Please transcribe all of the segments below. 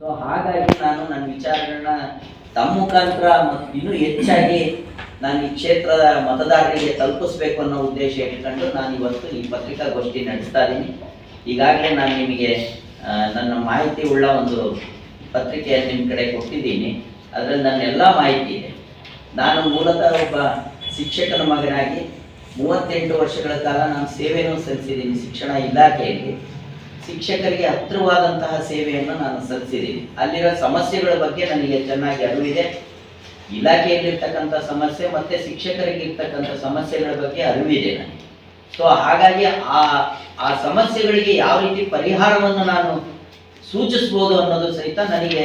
So ಹಾಗಾಗಿ ನಾನು ನನ್ನ ವಿಚಾರಗಳನ್ನ ತಮ್ಮ ಮುಖಾಂತರ ಇನ್ನೂ ಹೆಚ್ಚಾಗಿ ನಾನು ಈ ಕ್ಷೇತ್ರದ ಮತದಾರರಿಗೆ ತಲುಪಿಸ್ಬೇಕು ಅನ್ನೋ ಉದ್ದೇಶ ಇಟ್ಕೊಂಡು ನಾನು ಇವತ್ತು ಈ ಪತ್ರಿಕಾಗೋಷ್ಠಿ ನಡೆಸ್ತಾ ಇದ್ದೀನಿ. ಈಗಾಗಲೇ ನಾನು ನಿಮಗೆ ನನ್ನ ಮಾಹಿತಿ ಉಳ್ಳ ಒಂದು ಪತ್ರಿಕೆಯನ್ನು ನಿಮ್ಮ ಕಡೆ ಕೊಟ್ಟಿದ್ದೀನಿ. ಅದರಲ್ಲಿ ನನ್ನ ಎಲ್ಲ ಮಾಹಿತಿ ಇದೆ. ನಾನು ಮೂಲತಃ ಒಬ್ಬ ಶಿಕ್ಷಕನ ಮಗನಾಗಿ ಮೂವತ್ತೆಂಟು ವರ್ಷಗಳ ಕಾಲ ನಾನು ಸೇವೆಯನ್ನು ಸಲ್ಲಿಸಿದ್ದೀನಿ ಶಿಕ್ಷಣ ಇಲಾಖೆಯಲ್ಲಿ. ಶಿಕ್ಷಕರಿಗೆ ಹತ್ತಿರವಾದಂತಹ ಸೇವೆಯನ್ನು ನಾನು ಸಲ್ಲಿಸಿದ್ದೀನಿ. ಅಲ್ಲಿರೋ ಸಮಸ್ಯೆಗಳ ಬಗ್ಗೆ ನನಗೆ ಚೆನ್ನಾಗಿ ಅರಿವಿದೆ. ಇಲಾಖೆಯಲ್ಲಿರ್ತಕ್ಕಂಥ ಸಮಸ್ಯೆ ಮತ್ತು ಶಿಕ್ಷಕರಿಗೆ ಇರ್ತಕ್ಕಂಥ ಸಮಸ್ಯೆಗಳ ಬಗ್ಗೆ ಅರಿವಿದೆ ನನಗೆ. ಸೊ ಹಾಗಾಗಿ ಆ ಆ ಸಮಸ್ಯೆಗಳಿಗೆ ಯಾವ ರೀತಿ ಪರಿಹಾರವನ್ನು ನಾನು ಸೂಚಿಸ್ಬೋದು ಅನ್ನೋದು ಸಹಿತ ನನಗೆ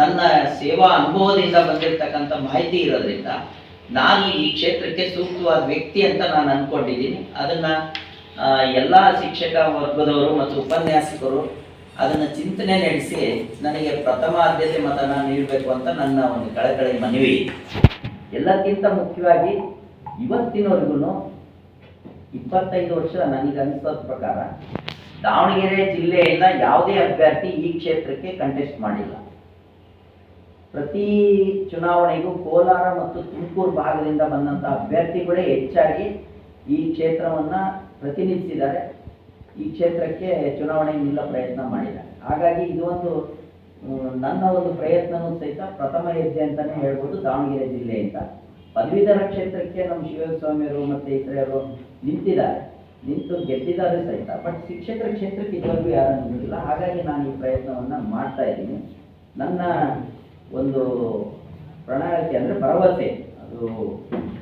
ನನ್ನ ಸೇವಾ ಅನುಭವದಿಂದ ಬಂದಿರತಕ್ಕಂಥ ಮಾಹಿತಿ ಇರೋದ್ರಿಂದ, ನಾನು ಈ ಕ್ಷೇತ್ರಕ್ಕೆ ಸೂಕ್ತವಾದ ವ್ಯಕ್ತಿ ಅಂತ ನಾನು ಅಂದ್ಕೊಂಡಿದ್ದೀನಿ ಅದನ್ನು ಎಲ್ಲ ಶಿಕ್ಷಕ ವರ್ಗದವರು ಮತ್ತು ಉಪನ್ಯಾಸಕರು ಅದನ್ನು ಚಿಂತನೆ ನಡೆಸಿ ನನಗೆ ಪ್ರಥಮ ಆದ್ಯತೆ ಮತನ ನೀಡಬೇಕು ಅಂತ ನನ್ನ ಒಂದು ಕಳಕಳಿ ಮನವಿ. ಎಲ್ಲಕ್ಕಿಂತ ಮುಖ್ಯವಾಗಿ ಇವತ್ತಿನವರೆಗೂ ಇಪ್ಪತ್ತೈದು ವರ್ಷ ನನಗೆ ಅನಿಸೋದ ಪ್ರಕಾರ ದಾವಣಗೆರೆ ಜಿಲ್ಲೆಯಿಂದ ಯಾವುದೇ ಅಭ್ಯರ್ಥಿ ಈ ಕ್ಷೇತ್ರಕ್ಕೆ ಕಂಟೆಸ್ಟ್ ಮಾಡಿಲ್ಲ. ಪ್ರತಿ ಚುನಾವಣೆಗೂ ಕೋಲಾರ ಮತ್ತು ತುಮಕೂರು ಭಾಗದಿಂದ ಬಂದಂಥ ಅಭ್ಯರ್ಥಿಗಳೇ ಹೆಚ್ಚಾಗಿ ಈ ಕ್ಷೇತ್ರವನ್ನ ಪ್ರತಿನಿಧಿಸಿದ್ದಾರೆ. ಈ ಕ್ಷೇತ್ರಕ್ಕೆ ಚುನಾವಣೆ ನಿಲ್ಲ ಪ್ರಯತ್ನ ಮಾಡಿದ್ದಾರೆ ಹಾಗಾಗಿ ಇದು ಒಂದು ನನ್ನ ಒಂದು ಪ್ರಯತ್ನವೂ ಸಹಿತ ಪ್ರಥಮ ಹೆಜ್ಜೆ ಅಂತಲೇ ಹೇಳ್ಬೋದು ದಾವಣಗೆರೆ ಜಿಲ್ಲೆಯಿಂದ ಪದವೀಧರ ಕ್ಷೇತ್ರಕ್ಕೆ ನಮ್ಮ ಶಿವಸ್ವಾಮಿಯವರು ಮತ್ತು ಇತರರು ನಿಂತಿದ್ದಾರೆ. ನಿಂತು ಗೆದ್ದಿದ್ದಾರೆ ಸಹಿತ. ಬಟ್ ಶಿಕ್ಷಕರ ಕ್ಷೇತ್ರಕ್ಕೆ ಇದುವರೆಗೂ ಯಾರು ನಿಂತಿಲ್ಲ. ಹಾಗಾಗಿ ನಾನು ಈ ಪ್ರಯತ್ನವನ್ನು ಮಾಡ್ತಾ ಇದ್ದೀನಿ. ನನ್ನ ಒಂದು ಪ್ರಣಾಳಿಕೆ ಅಂದರೆ ಭರವಸೆ. ಅದು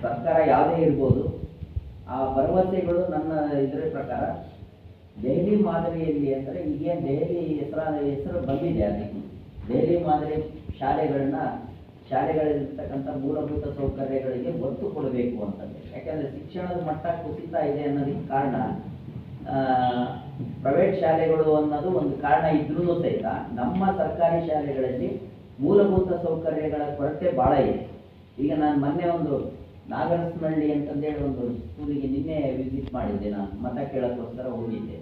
ಸರ್ಕಾರ ಯಾವುದೇ ಇರ್ಬೋದು ಆ ಭರವಸೆಗಳು ನನ್ನ ಇದರ ಪ್ರಕಾರ ದೆಹಲಿ ಮಾದರಿಯಲ್ಲಿ ಅಂದರೆ ಈಗೇನು ದೆಹಲಿ ಹೆಸರ, ಹೆಸರು ಬಂದಿದೆ ಅದಕ್ಕೆ ದೆಹಲಿ ಮಾದರಿ ಶಾಲೆಗಳನ್ನ, ಶಾಲೆಗಳಲ್ಲಿರ್ತಕ್ಕಂಥ ಮೂಲಭೂತ ಸೌಕರ್ಯಗಳಿಗೆ ಒತ್ತು ಕೊಡಬೇಕು ಅಂತಂದ್ರೆ. ಯಾಕಂದರೆ ಶಿಕ್ಷಣದ ಮಟ್ಟ ಕುಸಿತ ಇದೆ ಅನ್ನೋದಕ್ಕೆ ಕಾರಣ. ಪ್ರೈವೇಟ್ ಶಾಲೆಗಳು ಅನ್ನೋದು ಒಂದು ಕಾರಣ ಇದ್ರೂ ಸಹಿತ ನಮ್ಮ ಸರ್ಕಾರಿ ಶಾಲೆಗಳಲ್ಲಿ ಮೂಲಭೂತ ಸೌಕರ್ಯಗಳ ಕೊರತೆ ಭಾಳ ಇದೆ. ಈಗ ನಾನು ಮೊನ್ನೆ ಒಂದು ನಾಗರಸ್ನಹಳ್ಳಿ ಅಂತಂದೇಳಿ ಒಂದು ಸ್ಕೂಲಿಗೆ ನಿನ್ನೆ ವಿಸಿಟ್ ಮಾಡಿದ್ದೆ ನಾನು. ಮತ ಕೇಳೋಕ್ಕೋಸ್ಕರ ಹೋಗಿದ್ದೆ.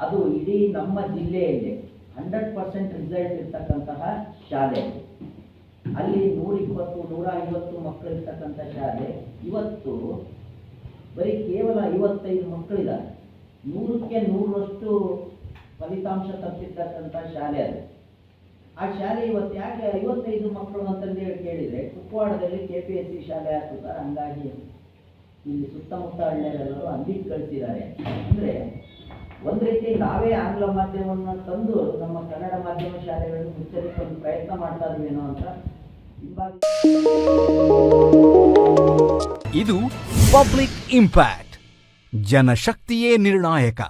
ಅದು ಇಡೀ ನಮ್ಮ ಜಿಲ್ಲೆಯಲ್ಲಿ ಹಂಡ್ರೆಡ್ ಪರ್ಸೆಂಟ್ ರಿಸಲ್ಟ್ ಇರ್ತಕ್ಕಂತಹ ಶಾಲೆ. ಅಲ್ಲಿ ನೂರ ಇಪ್ಪತ್ತು ನೂರ ಐವತ್ತು ಮಕ್ಕಳು ಇರ್ತಕ್ಕಂಥ ಶಾಲೆ. ಇವತ್ತು ಬರೀ ಕೇವಲ ಐವತ್ತೈದು ಮಕ್ಕಳಿದ್ದಾರೆ ನೂರಕ್ಕೆ ನೂರರಷ್ಟು ಫಲಿತಾಂಶ ತಪ್ಪಿರ್ತಕ್ಕಂಥ ಶಾಲೆ ಅದು. ಆ ಶಾಲೆ ಇವತ್ತು ಯಾಕೆ ಐವತ್ತೈದು ಮಕ್ಕಳು ಅಂತಂದೇಳಿ ಕೇಳಿದರೆ ಕುಪ್ಪವಾಡದಲ್ಲಿ ಕೆ ಪಿ ಎಸ್ ಸಿ ಶಾಲೆ ಹಾಕುತ್ತಾರೆ ಹಂಗಾಗಿ ಇಲ್ಲಿ ಸುತ್ತಮುತ್ತ ಹಳ್ಳಿಯರೆಲ್ಲರೂ ಅಲ್ಲಿಗೆ ಕಳಿಸಿದ್ದಾರೆ. ಅಂದರೆ ಒಂದು ರೀತಿ ನಾವೇ ಆಂಗ್ಲ ಮಾಧ್ಯಮವನ್ನು ತಂದು ನಮ್ಮ ಕನ್ನಡ ಮಾಧ್ಯಮ ಶಾಲೆಗಳನ್ನು ಮುಚ್ಚಲಿಕ್ಕೆ ಪ್ರಯತ್ನ ಮಾಡ್ತಾ ಇದ್ವೇನೋ ಅಂತ ಇದು ಪಬ್ಲಿಕ್ ಇಂಪ್ಯಾಕ್ಟ್, ಜನಶಕ್ತಿಯೇ ನಿರ್ಣಾಯಕ.